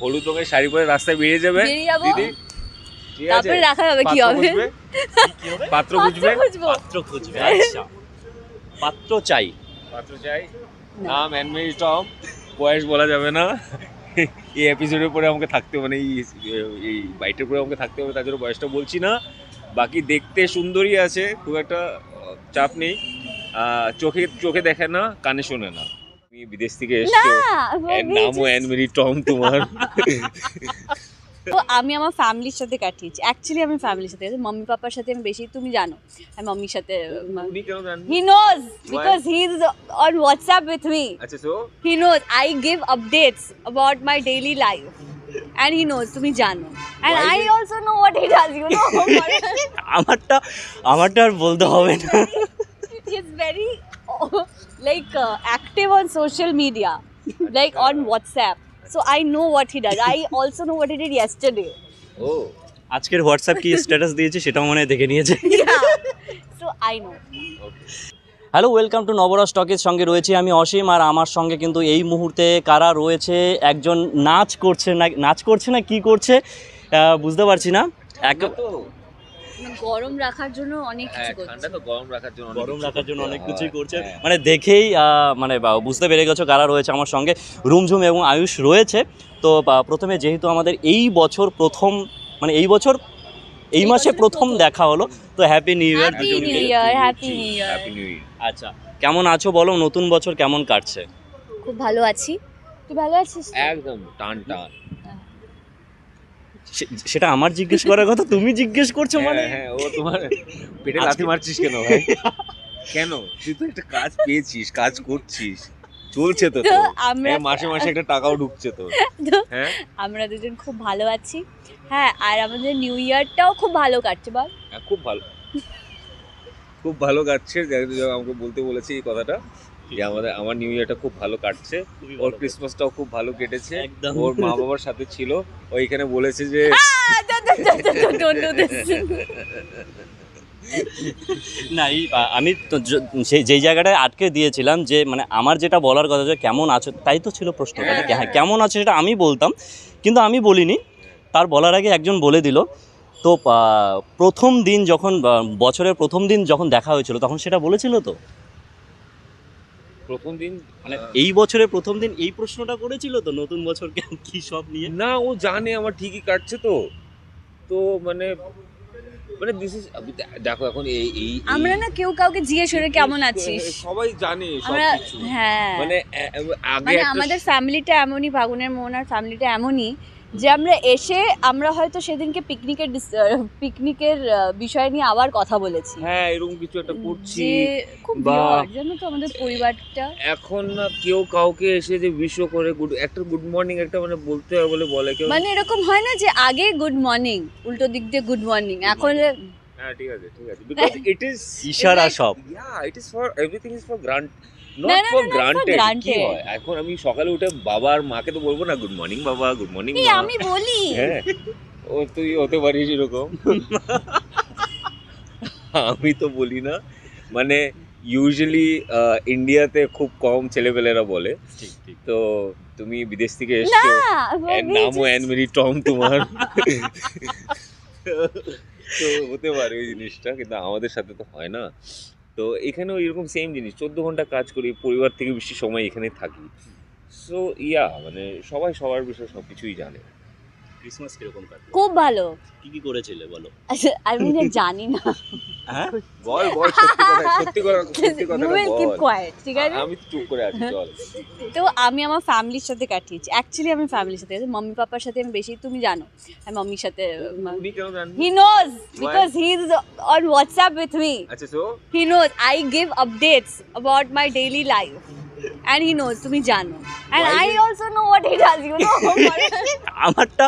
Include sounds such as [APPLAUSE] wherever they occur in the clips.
হলুদ রঙের শাড়ি পরে রাস্তায় বেরিয়ে যাবে। দিদি তারপরে রাখা হবে কি হবে? পাত্র খুঁজবে? পাত্র খুঁজবে আচ্ছা। পাত্র চাই। পাত্র চাই? নাম অ্যানমেরি টম। বয়স বলা যাবে না। এই এপিসোডের পরে আমাকে থাকতে মানে এই এই বাইটের পরে আমাকে থাকতে হবে তার জন্য বয়সটা বলছি না। বাকি দেখতে সুন্দরী আছে খুব একটা চাপ নেই। আহ, চোখে চোখে দেখে না কানে শোনে না। তুমি বিদেশ থেকে না এসছো আমি নামও অ্যানমেরি টম তোমার। তো আমি আমার ফ্যামিলির সাথে কাটিয়েছি। অ্যাকচুয়ালি আমি ফ্যামিলির সাথে। মাম্মি পাপার সাথে আমি বেশি তুমি জানো। আমি মাম্মির সাথে he knows because he is on WhatsApp with me আচ্ছা so he knows I give updates about my daily life and he knows তুমি জানো। And I also know what he does you know আমারটা আমারটা আর বলতে হবে না। Very oh, [LAUGHS] like uh, active on social media like on whatsapp. So i know what he does. I [LAUGHS] also know what he did yesterday. ও আজকের WhatsApp কি status দিয়েছে সেটাও মনে হয় দেখে নিয়েছে? [LAUGHS] Yeah. So i know. Okay hello welcome to নবরা স্টকের সঙ্গে রয়েছে আমি অসীম আর আমার সঙ্গে কিন্তু এই মুহূর্তে কারা রয়েছে? একজন নাচ করছে না নাচ করছে না কি করছে? বুঝতে পারছি না। এক গরম রাখার জন্য অনেক হ্যাঁ কিছু ঠান্ডা করছে তো গরম রাখার জন্য অনেক গরম কিছু রাখার জন্য করতে অনেক হয়। কিছুই করছে। হ্যাঁ। মানে দেখেই আহ, মানে বা, বুঝতে পেরে গেছো কারা রয়েছে আমার সঙ্গে। রুমঝুম এবং আয়ুষ রয়েছে। তো বা, প্রথমে যেহেতু আমাদের এই বছর প্রথম মানে এই বছর এই এই মাসে বছর প্রথম প্রথম। দেখা হলো। তো happy new year Happy New Year, Happy New Year. Happy new year আচ্ছা কেমন আছো বলো? নতুন বছর কেমন কাটছে? খুব ভালো আছি। তুই ভালো আছিস তো? একদম টান টান। সেটা আমার জিজ্ঞেস করার কথা তুমি জিজ্ঞেস করছ মানে? হ্যাঁ, হ্যাঁ ও তোমার পেটে লাথি মারছিস কেন ভাই? কেন? তুই তো একটা কাজ পেয়েছিস কাজ করছিস। চলছে তো আমরা হ্যাঁ, মাসে মাসে একটা টাকাও ঢুকছে [LAUGHS] তো হ্যাঁ? আমরা দুজন খুব ভালো আছি। হ্যাঁ আর আমাদের নিউ ইয়ারটাও খুব ভালো কাটছে বল। হ্যাঁ, খুব ভালো। খুব ভালো কাটছে। আমাকে বলতে বলেছে এই কথাটা। যে আমাদের আমার নিউ ইয়ারটা খুব ভালো কাটছে। ওর ক্রিসমাসটাও খুব ভালো কেটেছে। একদম। ওর মা বাবার সাথে ছিল। ও এখানে বলেছে যে না আমি সেই যেই জায়গাটায় আটকে দিয়েছিলাম যে মানে আমার যেটা বলার কথা যে কেমন আছো তাই তো ছিল প্রশ্নটা। হ্যাঁ কেমন আছো সেটা আমি বলতাম কিন্তু আমি বলিনি। তার বলার আগে একজন বলে দিল। তো প্রথম দিন যখন বছরের প্রথম দিন যখন দেখা হয়েছিল তখন সেটা বলেছিল তো? প্রথম দিন মানে এই বছরের প্রথম দিন এই প্রশ্নটা করেছিল তো নতুন বছর কে- কি সব নিয়ে? না ও জানে আমার ঠিকই কাটছে তো। তো মানে মানে দিস ইজ দেখো এখন এই এই আমরা না কেউ কাউকে জিজ্ঞেস করে কেমন আছিস? সবাই জানে সবকিছু হ্যাঁ। মানে আগে মানে আমাদের ফ্যামিলিটা এমনই ভাগুনের মোহনার ফ্যামিলিটা এমনই। যে আমরা এসে আমরা হয়তো সেদিনকে পিকনিকের পিকনিকের বিষয় নিয়ে আবার কথা বলেছি। হ্যাঁ এরকম কিছু একটা করছি। খুব বা- জানো তো আমাদের পরিবারটা। এখন না কেউ কাউকে এসে যে বিশ্ব করে গুড একটা গুড মর্নিং একটা মানে বলতে হবে বলে বলে কেউ। মানে এরকম হয় না যে আগে গুড মর্নিং উল্টো দিক দিয়ে গুড মর্নিং এখন হ্যাঁ ঠিক আছে ঠিক আছে। বিকজ ইট ইজ ইশারা সব। Yeah it is for everything is for grant না, নট না, হয়? এখন আমি সকালে উঠে বাবা আর মাকে তো বলব না গুড মর্নিং বাবা গুড মর্নিং আমি বলি। হ্যাঁ। ও তুই হতে পারিস এরকম। আমি তো বলি না। মানে ইউজুয়ালি ইন্ডিয়াতে খুব কম ছেলেপেলেরা বলে। ঠিক ঠিক। তো তুমি বিদেশ থেকে এসছো। এর নামও just- অ্যানমেরি টম তোমার। [LAUGHS] তো হতে পারে ওই জিনিসটা কিন্তু আমাদের সাথে তো হয় না। তো এখানেও এরকম সেম জিনিস। চোদ্দ ঘণ্টা কাজ করি, পরিবার থেকে বেশি সময় এখানে থাকি। সো ইয়া মানে সবাই সবার বিষয়ে সব কিছুই জানে। ক্রিসমাস কীরকম কাটলো? খুব ভালো। কি কি করেছিলে বলো? আচ্ছা আমি না [LAUGHS] জানি না। হ্যাঁ? বল বল সত্যি কথা সত্যি কথা সত্যি উইল কিপ বল। কোয়াইট ঠিক আছে? আমি তো চুপ করে আছি চল। তো আমি আমার ফ্যামিলির সাথে কাটিয়েছি। অ্যাকচুয়ালি আমি ফ্যামিলির সাথে মাম্মি পাপার সাথে আমি বেশি তুমি জানো। আমি মাম্মির সাথে উনি কেন জানেন he knows because he is on WhatsApp with me আচ্ছা so he knows I give updates about my daily life and he knows তুমি জানো and Why I also know what he does you know আমারটা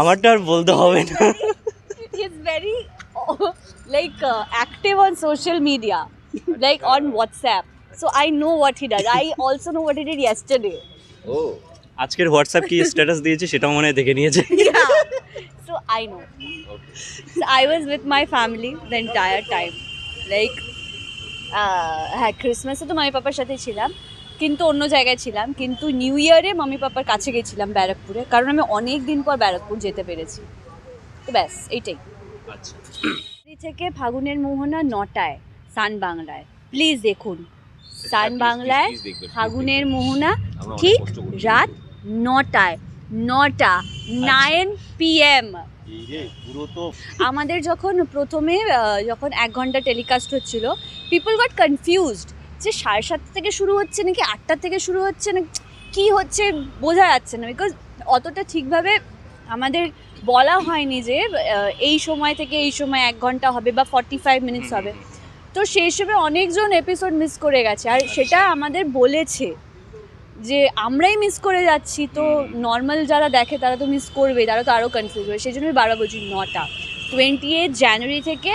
আমারটা আর বলতে হবে না he is very like uh, active on social media like on whatsapp so i know what he does i also know what he did yesterday ও আজকের WhatsApp কি status দিয়েছে সেটাও মনে হয় দেখে নিয়েছে yeah so i know okay so i was with my family the entire time like uh, হ্যাঁ ক্রিসমাসে তো মামি পাপার সাথে ছিলাম কিন্তু অন্য জায়গায় ছিলাম কিন্তু নিউ ইয়ারে মাম্মি পাপার কাছে গেছিলাম ব্যারাকপুরে কারণ আমি অনেক দিন পর ব্যারাকপুর যেতে পেরেছি। তো ব্যাস এইটাই। আচ্ছা। থেকে ফাগুনের মোহনা নটায় সান বাংলায়। প্লিজ দেখুন সান বাংলায় ফাগুনের মোহনা ঠিক রাত নটায় নটা নাইন পিএম পুরো তো আমাদের যখন প্রথমে যখন এক ঘণ্টা টেলিকাস্ট হচ্ছিল পিপল গট কনফিউজড যে সাড়ে সাতটা থেকে শুরু হচ্ছে নাকি আটটা থেকে শুরু হচ্ছে না কি হচ্ছে বোঝা যাচ্ছে না বিকজ অতটা ঠিকভাবে আমাদের বলা হয়নি যে এই সময় থেকে এই সময় এক ঘণ্টা হবে বা ফর্টি ফাইভ মিনিটস হবে। তো সেই হিসেবে অনেকজন এপিসোড মিস করে গেছে। আর সেটা আমাদের বলেছে যে আমরাই মিস করে যাচ্ছি তো নর্মাল যারা দেখে তারা তো মিস করবে তারা তো আরও কনফিউজ হবে। সেই জন্য বারবার বলছি নটা। টোয়েন্টি এইট জানুয়ারি থেকে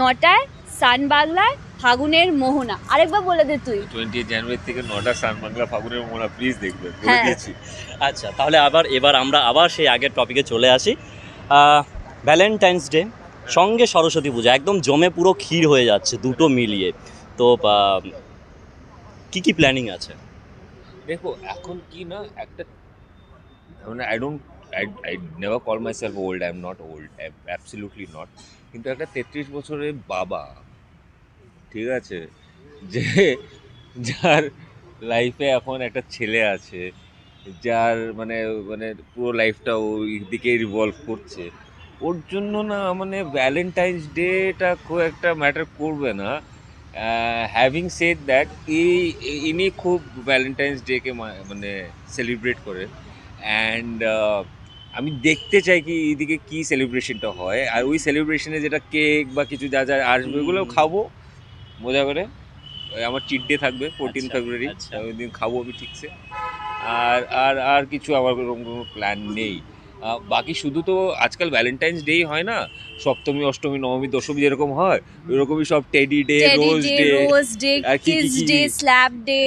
নটায় সান বাংলায় ফাগুনের মোহনা। আরেকবার বলে দে তুই। টোয়েন্টি জানুয়ারি থেকে নটা সান বাংলা ফাগুনের মোহনা প্লিজ দেখবে বলে হ্যাঁ। দিয়েছি। আচ্ছা তাহলে আবার এবার আমরা আবার সেই আগের টপিকে চলে আসি। ভ্যালেন্টাইন্স ডে সঙ্গে সরস্বতী পূজা একদম জমে পুরো ক্ষীর হয়ে যাচ্ছে দুটো মিলিয়ে। তো কি কি প্ল্যানিং আছে? দেখো এখন কি না একটা মানে I don't I I never call myself old I am not old absolutely not কিন্তু একটা তেত্রিশ বছরের বাবা ঠিক আছে? যে যার লাইফে এখন একটা ছেলে আছে যার মানে মানে পুরো লাইফটা ওই দিকে রিভলভ করছে ওর জন্য না মানে ভ্যালেন্টাইন্স ডেটা খুব একটা ম্যাটার করবে না। হ্যাভিং সেড দ্যাট এই ইনি খুব ভ্যালেন্টাইন্স ডেকে মানে সেলিব্রেট করে। অ্যান্ড আমি দেখতে চাই কি এদিকে কী সেলিব্রেশনটা হয়। আর ওই সেলিব্রেশনে যেটা কেক বা কিছু যা যা আসবে ওগুলো খাব। মজা করে। আমার চিট ডে থাকবে ফোরটিন আচ্ছা, ফেব্রুয়ারি আচ্ছা। ওই দিন খাব আমি ঠিকসে আর আর আর কিছু আমার ওরকম কোনো প্ল্যান নেই। বাকি শুধু তো আজকাল ভ্যালেন্টাইন্স ডেই হয় না সপ্তমী অষ্টমী নবমী দশমী যেরকম হয় ওইরকমই সব teddy day rose day rose day kiss day slap day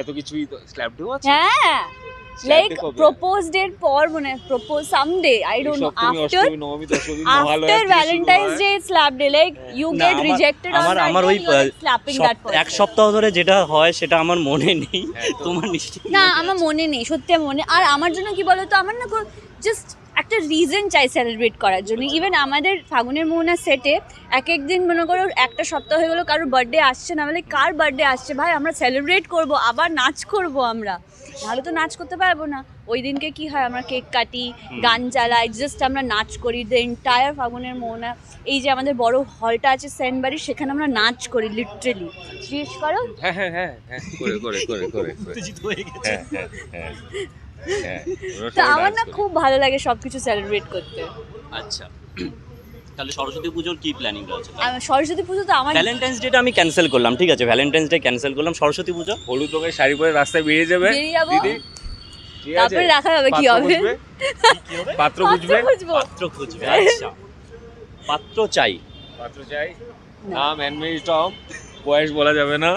এত কিছুই স্ল্যাব ডেও আছে। হ্যাঁ। লাইক প্রপোজড এর প্রপোজ ডের পর মনে propose someday I don't know after after Valentine's day slap day like you get আমার- রিজেক্টেড আমার আমার ওই স্ল্যাপিং দ্যাট এক সপ্তাহ ধরে যেটা হয় সেটা আমার মনে নেই। হ্যাঁ, তোমার নিশ্চয়ই না আমার মনে নেই সত্যি আমার মনে আর আমার জন্য কি বলতো আমার না জাস্ট একটা রিজন চাই সেলিব্রেট করার জন্য। ইভেন আমাদের ফাগুনের মোহনা সেটে এক এক দিন মনে করো একটা সপ্তাহ হয়ে গেলো কারোর বার্থডে আসছে না বলে কার বার্থডে আসছে? ভাই আমরা সেলিব্রেট করব আবার নাচ করব আমরা। নাহলে তো নাচ করতে পারব না। ওই দিনকে কি হয় আমরা কেক কাটি গান চালাই জাস্ট আমরা নাচ করি। দ্য এন্টায়ার ফাগুনের মোহনা এই যে আমাদের বড় হলটা আছে সেন্টবাড়ি সেখানে আমরা নাচ করি লিটারেলি জিজ্ঞেস করো। হ্যাঁ হ্যাঁ হ্যাঁ হ্যাঁ করে করে করে করে [LAUGHS] হয়ে হ্যাঁ হ্যাঁ হ্যাঁ হ্যাঁ তো আমার না খুব ভালো লাগে সবকিছু সেলিব্রেট করতে। আচ্ছা। তাহলে সরস্বতী পুজোর কি প্ল্যানিং রয়েছে? সরস্বতী পুজো তো আমার ভ্যালেন্টাইন্স ডেটা আমি ক্যান্সেল করলাম ঠিক আছে? ভ্যালেন্টাইন্স ডে ক্যান্সেল করলাম সরস্বতী পুজো। হলুদ রঙের শাড়ি পরে রাস্তায় বেরিয়ে যাবে। বেরিয়ে যাব। দিদি তারপরে দেখা যাবে কি পাত্র হবে? কি হবে পাত্র খুঁজবে? পাত্র খুঁজবে আচ্ছা। পাত্র চাই। পাত্র চাই। নাম অ্যানমেরি টম বয়স বলা যাবে না।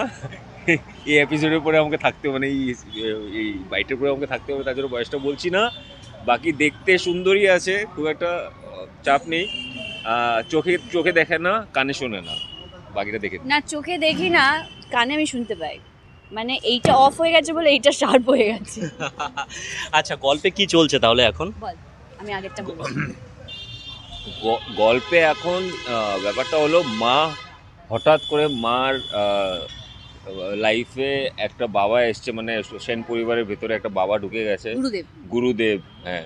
এই এপিসোডের পরে আমাকে থাকতে মানে এই এই বাইটের পরে আমাকে থাকতে হবে তার জন্য বয়সটা বলছি না। বাকি দেখতে সুন্দরী আছে খুব একটা চাপ নেই। চোখে চোখে দেখে না কানে শোনে না। বাকিটা দেখে না চোখে দেখি না কানে আমি শুনতে পাই। মানে এইটা অফ হয়ে গেছে বলে এইটা শার্প হয়ে গেছে। [LAUGHS] আচ্ছা গল্পে কি চলছে তাহলে এখন? বল আমি আগেরটা বলি। গ- গল্পে এখন ব্যাপারটা হলো মা হঠাৎ করে মার লাইফে একটা বাবা এসছে মানে সেন পরিবারের ভেতরে একটা বাবা ঢুকে গেছে। গুরুদেব। গুরুদেব হ্যাঁ।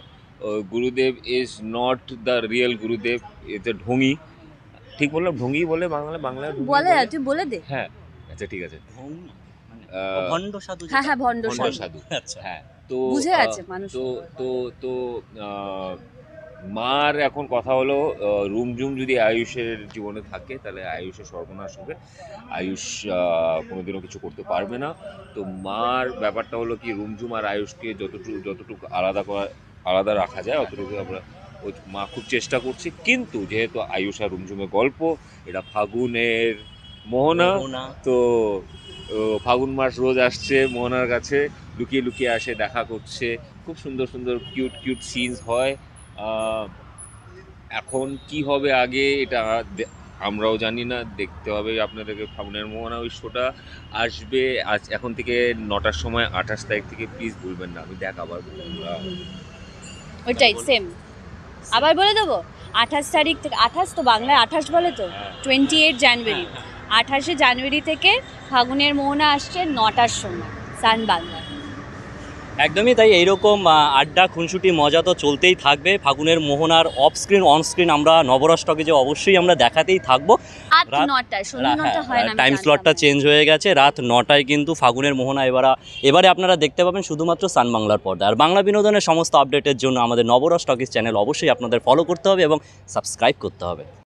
Gurudev is not the real Gurudev is a ঢঙ্গি ঠিক বললাম ঢঙ্গি বলে বাংলা বলে বলে? তুই বলে দে। হ্যাঁ আচ্ছা ঠিক আছে। মানে ভণ্ড সাধু হ্যাঁ হ্যাঁ ভণ্ড সাধু। আচ্ছা। হ্যাঁ তো বুঝে আছে মানুষ। তো তো তো আহ, মার এখন কথা হলো রুমঝুম যদি আয়ুষের জীবনে থাকে তাহলে আয়ুষের সর্বনাশ হবে। আয়ুষ কোনোদিনও কিছু করতে পারবে না। তো মার ব্যাপারটা হলো কি রুমঝুম আর আয়ুষকে যতটুকু যতটুকু আলাদা করা আলাদা রাখা যায় অতটুকু আমরা ওই মা খুব চেষ্টা করছে। কিন্তু যেহেতু আয়ুষ আর রুমঝুমের গল্প এটা ফাগুনের মোহনা। তো ফাগুন মাস রোজ আসছে মোহনার কাছে লুকিয়ে লুকিয়ে আসে দেখা করছে। খুব সুন্দর সুন্দর কিউট কিউট সিনস হয়। এখন কি হবে আগে এটা আমরাও জানি না দেখতে হবে আপনাদেরকে ফাগুনের মোহনা ওই শোটা আসবে। আজ এখন থেকে নটার সময় আঠাশ তারিখ থেকে প্লিজ ভুলবেন না আমি দেখ আবার। ওইটাই সেম আবার বলে দেবো আঠাশ তারিখ থেকে আঠাশ তো বাংলায় আঠাশ বলে তো। টোয়েন্টি এইট জানুয়ারি আঠাশে জানুয়ারি থেকে ফাগুনের মোহনা আসছে নটার সময় সান বাংলা একদমই তাই এইরকম আড্ডা খুনসুটি মজা তো চলতেই থাকবে। ফাগুনের মোহনার অফ স্ক্রিন অন স্ক্রিন আমরা নবরষ্টকে যে অবশ্যই আমরা দেখাতেই থাকব। হয় টাইম স্লটটা চেঞ্জ হয়ে গেছে। রাত নটায় কিন্তু ফাগুনের মোহনা এবার এবারে আপনারা দেখতে পাবেন শুধুমাত্র সান বাংলার পর্দা। আর বাংলা বিনোদনের সমস্ত আপডেটের জন্য আমাদের নবরস টকিস চ্যানেল অবশ্যই আপনাদের ফলো করতে হবে এবং সাবস্ক্রাইব করতে হবে।